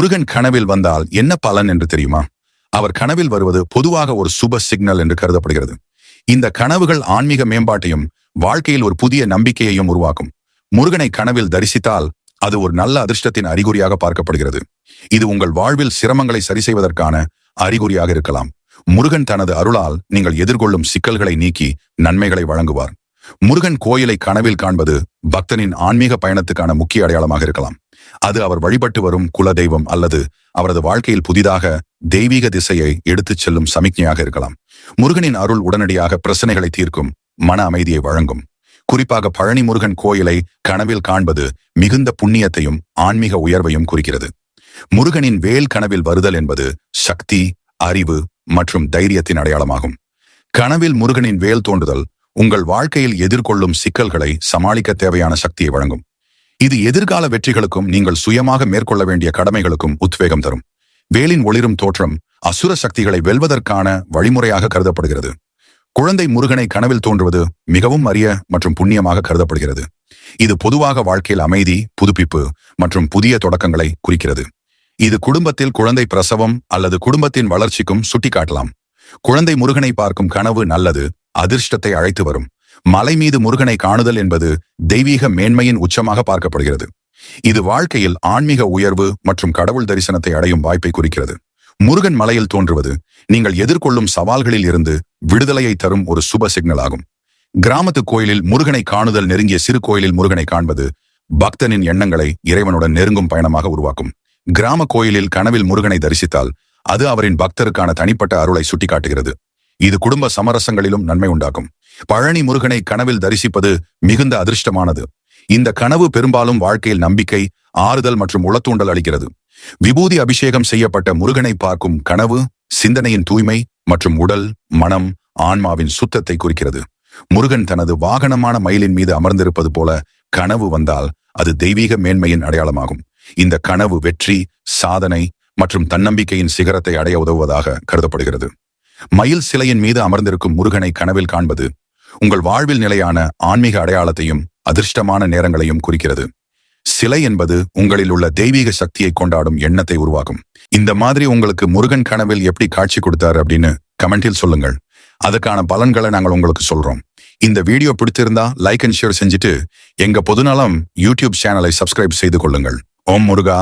முருகன் கனவில் வந்தால் என்ன பலன் என்று தெரியுமா? அவர் கனவில் வருவது பொதுவாக ஒரு சுப சிக்னல் என்று கருதப்படுகிறது. இந்த கனவுகள் ஆன்மீக மேம்பாட்டையும் வாழ்க்கையில் ஒரு புதிய நம்பிக்கையையும் உருவாக்கும். முருகனை கனவில் தரிசித்தால் அது ஒரு நல்ல அதிர்ஷ்டத்தின் அறிகுறியாக பார்க்கப்படுகிறது. இது உங்கள் வாழ்வில் சிரமங்களை சரி செய்வதற்கான அறிகுறியாக இருக்கலாம். முருகன் தனது அருளால் நீங்கள் எதிர்கொள்ளும் சிக்கல்களை நீக்கி நன்மைகளை வழங்குவார். முருகன் கோயிலை கனவில் காண்பது பக்தனின் ஆன்மீக பயணத்துக்கான முக்கிய அடையாளமாக இருக்கலாம். அது அவர் வழிபட்டு வரும் குல தெய்வம் அல்லது அவரது வாழ்க்கையில் புதிதாக தெய்வீக திசையை எடுத்துச் செல்லும் சமிக்ஞையாக இருக்கலாம். முருகனின் அருள் உடனடியாக பிரச்சனைகளை தீர்க்கும் மன அமைதியை வழங்கும். குறிப்பாக பழனி முருகன் கோயிலை கனவில் காண்பது மிகுந்த புண்ணியத்தையும் ஆன்மீக உயர்வையும் குறிக்கிறது. முருகனின் வேல் கனவில் வருதல் என்பது சக்தி அறிவு மற்றும் தைரியத்தின் அடையாளமாகும். கனவில் முருகனின் வேல் தோன்றுதல் உங்கள் வாழ்க்கையில் எதிர்கொள்ளும் சிக்கல்களை சமாளிக்க தேவையான சக்தியை வழங்கும். இது எதிர்கால வெற்றிகளுக்கும் நீங்கள் சுயமாக மேற்கொள்ள வேண்டிய கடமைகளுக்கும் உத்வேகம் தரும். வேலின் ஒளிரும் தோற்றம் அசுர சக்திகளை வெல்வதற்கான வழிமுறையாக கருதப்படுகிறது. குழந்தை முருகனை கனவில் தோன்றுவது மிகவும் அரிய மற்றும் புண்ணியமாக கருதப்படுகிறது. இது பொதுவாக வாழ்க்கையில் அமைதி புதுப்பிப்பு மற்றும் புதிய தொடக்கங்களை குறிக்கிறது. இது குடும்பத்தில் குழந்தை பிரசவம் அல்லது குடும்பத்தின் வளர்ச்சிக்கும் சுட்டிக்காட்டலாம். குழந்தை முருகனை பார்க்கும் கனவு நல்லது அதிர்ஷ்டத்தை அழைத்து வரும். மலை மீது முருகனை காணுதல் என்பது தெய்வீக மேன்மையின் உச்சமாக பார்க்கப்படுகிறது. இது வாழ்க்கையில் ஆன்மீக உயர்வு மற்றும் கடவுள் தரிசனத்தை அடையும் வாய்ப்பை குறிக்கிறது. முருகன் மலையில் தோன்றுவது நீங்கள் எதிர்கொள்ளும் சவால்களில் இருந்து விடுதலையை தரும் ஒரு சுப சிக்னல் ஆகும். கிராமத்து கோயிலில் முருகனை காணுதல் நெருங்கிய சிறு கோயிலில் முருகனை காண்பது பக்தனின் எண்ணங்களை இறைவனுடன் நெருங்கும் பயணமாக உருவாக்கும். கிராம கோயிலில் கனவில் முருகனை தரிசித்தால் அது அவரின் பக்தருக்கான தனிப்பட்ட அருளை சுட்டிக்காட்டுகிறது. இது குடும்ப சமரசங்களிலும் நன்மை உண்டாகும். பழனி முருகனை கனவில் தரிசிப்பது மிகுந்த அதிர்ஷ்டமானது. இந்த கனவு பெரும்பாலும் வாழ்க்கையில் நம்பிக்கை ஆறுதல் மற்றும் உளத்தூண்டல் அளிக்கிறது. விபூதி அபிஷேகம் செய்யப்பட்ட முருகனை பார்க்கும் கனவு சிந்தனையின் தூய்மை மற்றும் உடல் மனம் ஆன்மாவின் சுத்தத்தை குறிக்கிறது. முருகன் தனது வாகனமான மயிலின் மீது அமர்ந்திருப்பது போல கனவு வந்தால் அது தெய்வீக மேன்மையின் அடையாளமாகும். இந்த கனவு வெற்றி சாதனை மற்றும் தன்னம்பிக்கையின் சிகரத்தை அடைய உதவுவதாக கருதப்படுகிறது. மயில் சிலையின் மீது அமர்ந்திருக்கும் முருகனை கனவில் காண்பது உங்கள் வாழ்வில் நிலையான ஆன்மீக அடையாளத்தையும் அதிர்ஷ்டமான நேரங்களையும் குறிக்கிறது. சிலை என்பது உங்களில் உள்ள தெய்வீக சக்தியை கொண்டாடும் எண்ணத்தை உருவாக்கும். இந்த மாதிரி உங்களுக்கு முருகன் கனவில் எப்படி காட்சி கொடுத்தாரு அப்படின்னு கமெண்டில் சொல்லுங்கள். அதுக்கான பலன்களை நாங்கள் உங்களுக்கு சொல்றோம். இந்த வீடியோ பிடித்திருந்தா லைக் அண்ட் ஷேர் செஞ்சுட்டு எங்க பொதுநலம் யூடியூப் சேனலை சப்ஸ்கிரைப் செய்து கொள்ளுங்கள். ஓம் முருகா.